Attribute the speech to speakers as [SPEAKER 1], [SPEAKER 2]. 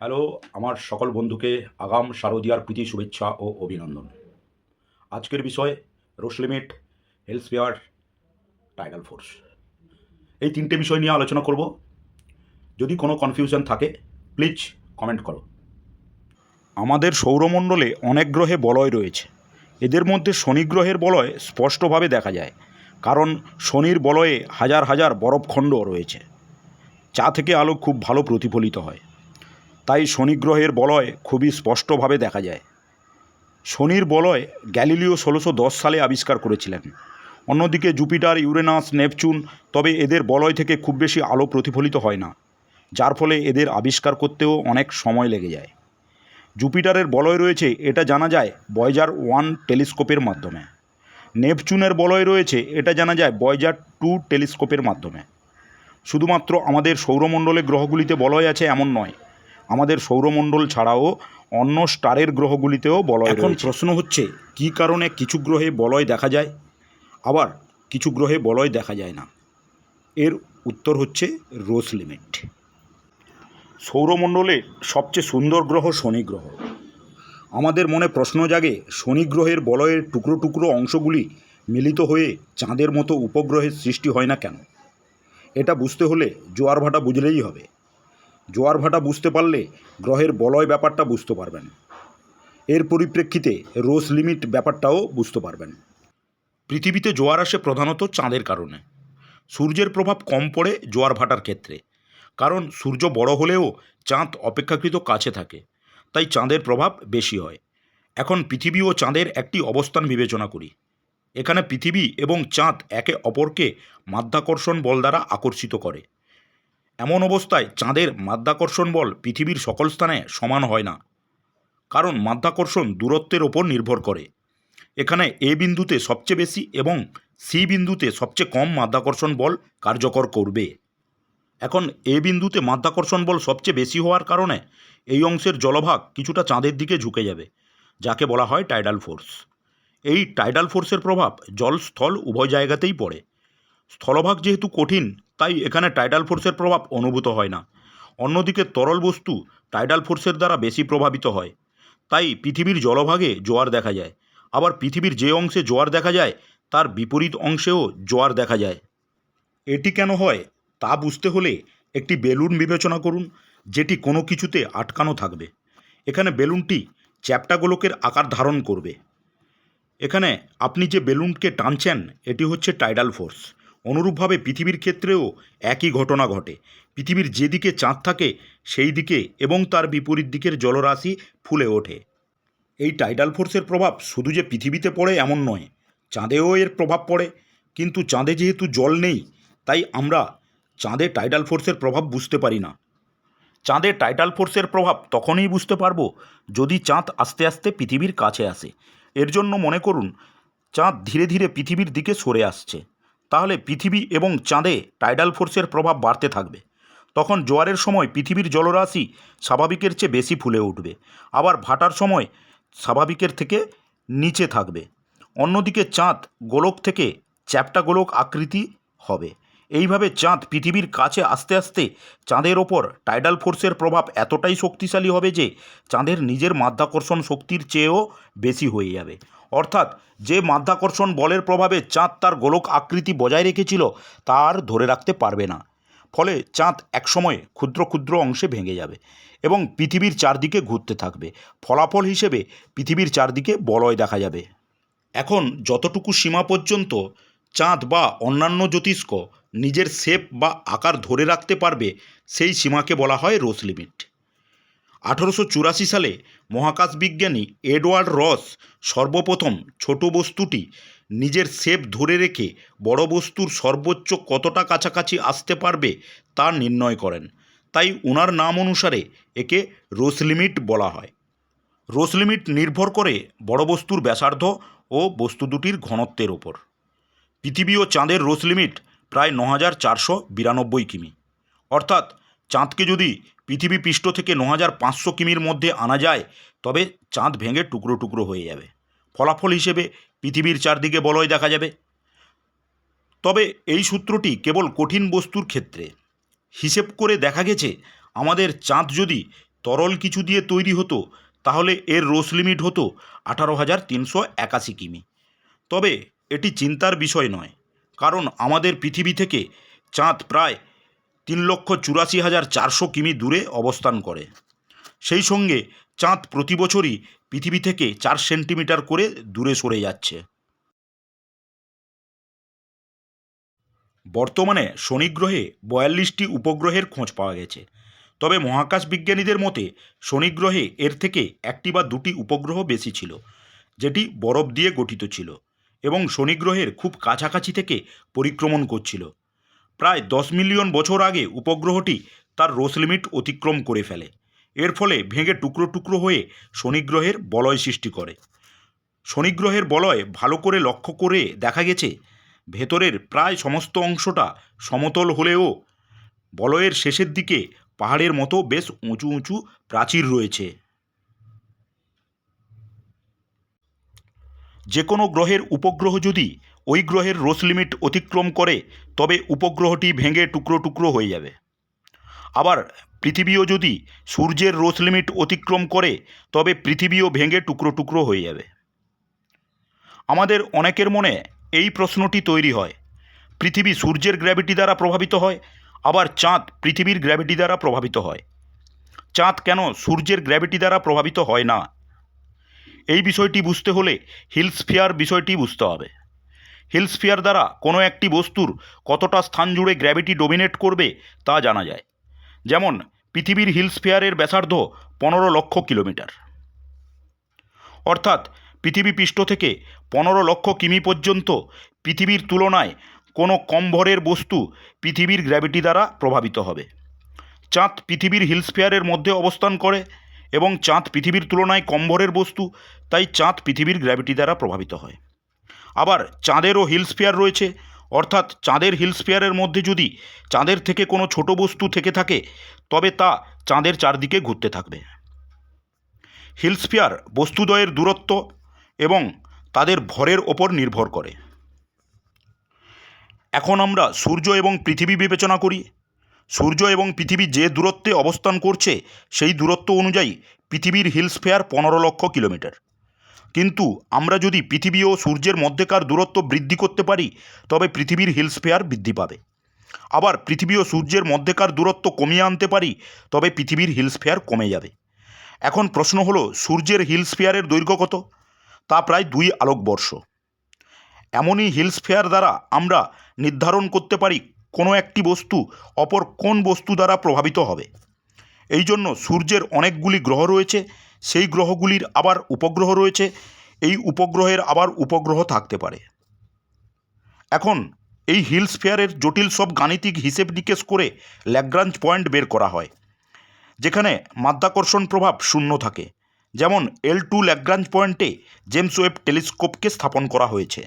[SPEAKER 1] Hello, আমার সকল বন্ধুকে আগাম শারদীয়ার প্রীতি, শুভেচ্ছা ও অভিনন্দন। আজকের বিষয় Roche limit health tidal force. এই তিনটে বিষয় নিয়ে আলোচনা করব। যদি কোনো কনফিউশন থাকে, প্লিজ কমেন্ট করো। আমাদের সৌরমণ্ডলে অনেক গ্রহে বলয় রয়েছে। এদের মধ্যে শনি গ্রহের বলয় স্পষ্টভাবে দেখা যায়, কারণ শনির বলয়ে হাজার হাজার বরফখণ্ড রয়েছে। চা থেকে আলো খুব ভালো প্রতিফলিত হয়। তাই শনি গ্রহের বলয় খুবই স্পষ্টভাবে দেখা যায়। শনির বলয় গ্যালিলিও ষোলোশো সালে আবিষ্কার করেছিলেন। অন্যদিকে জুপিটার, ইউরেনাস, নেপচুন, তবে এদের বলয় থেকে খুব বেশি আলো প্রতিফলিত হয় না, যার ফলে এদের আবিষ্কার করতেও অনেক সময় লেগে যায়। জুপিটারের বলয় রয়েছে এটা জানা যায় বয়জার ওয়ান টেলিস্কোপের মাধ্যমে। নেপচুনের বলয় রয়েছে এটা জানা যায় বয়জার টু টেলিস্কোপের মাধ্যমে। শুধুমাত্র আমাদের সৌরমণ্ডলে গ্রহগুলিতে বলয় আছে এমন নয় আমাদের সৌরমণ্ডল ছাড়াও অন্য স্টারের গ্রহগুলিতেও বলয় এখন প্রশ্ন হচ্ছে কী কারণে কিছু গ্রহে বলয় দেখা যায়? আবার কিছু গ্রহে বলয় দেখা যায় না। এর উত্তর হচ্ছে রোস লিমিট। সৌরমণ্ডলে সবচেয়ে সুন্দর গ্রহ শনি গ্রহ। আমাদের মনে প্রশ্ন জাগে শনি গ্রহের বলয়ের টুকরো টুকরো অংশগুলি মিলিত হয়ে চাঁদের মতো উপগ্রহের সৃষ্টি হয় না কেন? এটা বুঝতে হলে জোয়ার ভাটা বুঝলেই হবে। জোয়ার ভাটা বুঝতে পারলে গ্রহের বলয় ব্যাপারটা বুঝতে পারবেন। এর পরিপ্রেক্ষিতে রোস লিমিট ব্যাপারটাও বুঝতে পারবেন। পৃথিবীতে জোয়ার আসে প্রধানত চাঁদের কারণে। সূর্যের প্রভাব কম পড়ে জোয়ার ভাটার ক্ষেত্রে। কারণ সূর্য বড় হলেও চাঁদ অপেক্ষাকৃত কাছে থাকে, তাই চাঁদের প্রভাব বেশি হয়। এখন পৃথিবী ও চাঁদের একটি অবস্থান বিবেচনা করি। এখানে পৃথিবী এবং চাঁদ একে অপরকে মাধ্যাকর্ষণ বল দ্বারা আকর্ষিত করে। এমন অবস্থায় চাঁদের মাধ্যাকর্ষণ বল পৃথিবীর সকল স্থানে সমান হয় না, কারণ মাধ্যাকর্ষণ দূরত্বের ওপর নির্ভর করে। এখানে এ বিন্দুতে সবচেয়ে বেশি এবং সি বিন্দুতে সবচেয়ে কম মাধ্যাকর্ষণ বল কার্যকর করবে। এখন এ বিন্দুতে মাধ্যাকর্ষণ বল সবচেয়ে বেশি হওয়ার কারণে এই অংশের জলভাগ কিছুটা চাঁদের দিকে ঝুঁকে যাবে, যাকে বলা হয় টাইডাল ফোর্স এই টাইডাল ফোর্সের প্রভাব জল স্থল উভয় জায়গাতেই পড়ে। স্থলভাগ যেহেতু কঠিন তাই এখানে টাইডাল ফোর্সের প্রভাব অনুভূত হয় না। অন্যদিকে তরল বস্তু টাইডাল ফোর্সের দ্বারা বেশি প্রভাবিত হয়। তাই পৃথিবীর জলভাগে জোয়ার দেখা যায়। আবার পৃথিবীর যে অংশে জোয়ার দেখা যায়, তার বিপরীত অংশেও জোয়ার দেখা যায়। এটি কেন হয়, তা বুঝতে হলে একটি বেলুন বিবেচনা করুন, যেটি কোনো কিছুতে আটকানো থাকবে। এখানে বেলুনটি চ্যাপ্টা গোলকের আকার ধারণ করবে। এখানে আপনি যে বেলুনকে টানছেন, এটি হচ্ছে টাইডাল ফোর্স অনুরূপভাবে পৃথিবীর ক্ষেত্রেও একই ঘটনা ঘটে। পৃথিবীর যেদিকে চাঁদ থাকে, সেই দিকে এবং তার বিপরীত দিকের জলরাশি ফুলে ওঠে। এই টাইডাল ফোর্সের প্রভাব শুধু যে পৃথিবীতে পড়ে এমন নয়, চাঁদেও এর প্রভাব পড়ে। কিন্তু চাঁদে যেহেতু জল নেই, তাই আমরা চাঁদে টাইডাল ফোর্সের প্রভাব বুঝতে পারি না। চাঁদে টাইডাল ফোর্সের প্রভাব তখনই বুঝতে পারব যদি চাঁদ আস্তে আস্তে পৃথিবীর কাছে আসে। এর জন্য মনে করুন, চাঁদ ধীরে ধীরে পৃথিবীর দিকে সরে আসছে। তাহলে পৃথিবী এবং চাঁদে টাইডাল ফোর্সের প্রভাব বাড়তে থাকবে। তখন জোয়ারের সময় পৃথিবীর জলরাশি স্বাভাবিকের চেয়ে বেশি ফুলে উঠবে। আবার ভাটার সময় স্বাভাবিকের থেকে নিচে থাকবে। অন্যদিকে চাঁদ গোলক থেকে চ্যাপ্টা গোলক আকৃতি হবে। এইভাবে চাঁদ পৃথিবীর কাছে আস্তে আস্তে চাঁদের ওপর টাইডাল ফোর্সের প্রভাব এতটাই শক্তিশালী হবে যে চাঁদের নিজের মাধ্যাকর্ষণ শক্তির চেয়েও বেশি হয়ে যাবে। অর্থাৎ যে মাধ্যাকর্ষণ বলের প্রভাবে চাঁদ তার গোলক আকৃতি বজায় রেখেছিল, তার ধরে রাখতে পারবে না। ফলে চাঁদ একসময় ক্ষুদ্র ক্ষুদ্র অংশে ভেঙে যাবে এবং পৃথিবীর চারদিকে ঘুরতে থাকবে। ফলাফল হিসেবে পৃথিবীর চারদিকে বলয় দেখা যাবে। এখন যতটুকু সীমা পর্যন্ত চাঁদ বা অন্যান্য জ্যোতিষ্ক নিজের শেপ বা আকার ধরে রাখতে পারবে, সেই সীমাকে বলা হয় রোস লিমিট। আঠারোশো চুরাশি সালে মহাকাশ বিজ্ঞানী এডওয়ার্ড রস সর্বপ্রথম ছোট বস্তুটি নিজের শেপ ধরে রেখে বড় বস্তুর সর্বোচ্চ কতটা কাছাকাছি আসতে পারবে তা নির্ণয় করেন। তাই ওনার নাম অনুসারে একে রোস লিমিট বলা হয়। রোস লিমিট নির্ভর করে বড় বস্তুর ব্যাসার্ধ ও বস্তু দুটির ঘনত্বের ওপর। পৃথিবী ও চাঁদের রোস লিমিট প্রায় ন হাজার চারশো বিরানব্বই কিমি। অর্থাৎ চাঁদকে যদি পৃথিবী পৃষ্ঠ থেকে ন হাজার পাঁচশো কিমির মধ্যে আনা যায়, তবে চাঁদ ভেঙে টুকরো টুকরো হয়ে যাবে। ফলাফল হিসেবে পৃথিবীর চারদিকে বলয় দেখা যাবে। তবে এই সূত্রটি কেবল কঠিন বস্তুর ক্ষেত্রে। হিসেব করে দেখা গেছে, আমাদের চাঁদ যদি তরল কিছু দিয়ে তৈরি হতো, তাহলে এর রোস লিমিট হতো আঠারো হাজার তিনশো একাশি কিমি। তবে এটি চিন্তার বিষয় নয়, কারণ আমাদের পৃথিবী থেকে চাঁদ প্রায় তিন লক্ষ চুরাশি হাজার চারশো কিমি দূরে অবস্থান করে। সেই সঙ্গে চাঁদ প্রতি বছরই পৃথিবী থেকে চার সেন্টিমিটার করে দূরে সরে যাচ্ছে। বর্তমানে শনি গ্রহে বয়াল্লিশটি উপগ্রহের খোঁজ পাওয়া গেছে। তবে মহাকাশ বিজ্ঞানীদের মতে শনি গ্রহে এর থেকে একটি বা দুটি উপগ্রহ বেশি ছিল, যেটি বরফ দিয়ে গঠিত ছিল এবং শনি গ্রহের খুব কাছাকাছি থেকে পরিক্রমণ করছিল। প্রায় দশ মিলিয়ন বছর আগে উপগ্রহটি তার রোস লিমিট অতিক্রম করে ফেলে। এর ফলে ভেঙে টুকরো টুকরো হয়ে শনিগ্রহের বলয় সৃষ্টি করে। শনিগ্রহের বলয় ভালো করে লক্ষ্য করে দেখা গেছে, ভেতরের প্রায় সমস্ত অংশটা সমতল হলেও বলয়ের শেষের দিকে পাহাড়ের মতো বেশ উঁচু উঁচু প্রাচীর রয়েছে। যে কোনো গ্রহের উপগ্রহ যদি ওই গ্রহের রোস লিমিট অতিক্রম করে তবে উপগ্রহটি ভেঙে টুকরো টুকরো হয়ে যাবে। আবার পৃথিবীও যদি সূর্যের রোস লিমিট অতিক্রম করে, তবে পৃথিবীও ভেঙে টুকরো টুকরো হয়ে যাবে। আমাদের অনেকের মনে এই প্রশ্নটি তৈরি হয়, পৃথিবী সূর্যের গ্র্যাভিটি দ্বারা প্রভাবিত হয়, আবার চাঁদ পৃথিবীর গ্র্যাভিটি দ্বারা প্রভাবিত হয়। চাঁদ কেন সূর্যের গ্র্যাভিটি দ্বারা প্রভাবিত হয় না? এই বিষয়টি বুঝতে হলে হিলস্ফিয়ার বিষয়টি বুঝতে হবে। হিলস্ফিয়ার দ্বারা কোনো একটি বস্তুর কতটা স্থান জুড়ে গ্র্যাভিটি ডোমিনেট করবে তা জানা যায়। যেমন, পৃথিবীর হিলসফিয়ারের ব্যাসার্ধ পনেরো লক্ষ কিলোমিটার। অর্থাৎ, পৃথিবী পৃষ্ঠ থেকে পনেরো লক্ষ কিমি পর্যন্ত পৃথিবীর তুলনায় কোনো কম ভরের বস্তু পৃথিবীর গ্র্যাভিটি দ্বারা প্রভাবিত হবে। চাঁদ পৃথিবীর হিলস্ফিয়ারের মধ্যে অবস্থান করে এবং চাঁদ পৃথিবীর তুলনায় কম ভরের বস্তু, তাই চাঁদ পৃথিবীর গ্র্যাভিটি দ্বারা প্রভাবিত হয়। আবার চাঁদেরও হিলস্ফিয়ার রয়েছে। অর্থাৎ চাঁদের হিলস্ফিয়ারের মধ্যে যদি চাঁদের থেকে কোনো ছোট বস্তু থেকে থাকে, তবে তা চাঁদের চারদিকে ঘুরতে থাকবে। হিলস্ফিয়ার বস্তুদ্বয়ের দূরত্ব এবং তাদের ভরের ওপর নির্ভর করে। এখন আমরা সূর্য এবং পৃথিবী বিবেচনা করি। সূর্য এবং পৃথিবী যে দূরত্বে অবস্থান করছে, সেই দূরত্ব অনুযায়ী পৃথিবীর হিলস্ফেয়ার পনেরো লক্ষ কিলোমিটার। কিন্তু আমরা যদি পৃথিবী ও সূর্যের মধ্যেকার দূরত্ব বৃদ্ধি করতে পারি, তবে পৃথিবীর হিলস্ফেয়ার বৃদ্ধি পাবে। আবার পৃথিবী ও সূর্যের মধ্যেকার দূরত্ব কমিয়ে আনতে পারি, তবে পৃথিবীর হিলস্ফেয়ার কমে যাবে। এখন প্রশ্ন হলো, সূর্যের হিলস্ফেয়ারের দৈর্ঘ্য কত? তা প্রায় দুই আলোকবর্ষ। এমনই হিলস্ফেয়ার দ্বারা আমরা নির্ধারণ করতে পারি, কোনো একটি বস্তু অপর কোন বস্তু দ্বারা প্রভাবিত হবে। এই জন্য সূর্যের অনেকগুলি গ্রহ রয়েছে সেই গ্রহগুলির আবার উপগ্রহ রয়েছে, এই উপগ্রহের আবার উপগ্রহ থাকতে পারে। এখন এই হিলস ফেয়ারের জটিল সব গাণিতিক হিসেব নিকেশ করে ল্যাগ্রাঞ্জ পয়েন্ট বের করা হয়, যেখানে মাধ্যাকর্ষণ প্রভাব শূন্য থাকে। যেমন এল টু ল্যাগ্রাঞ্জ পয়েন্টে জেমস ওয়েব টেলিস্কোপকে স্থাপন করা হয়েছে।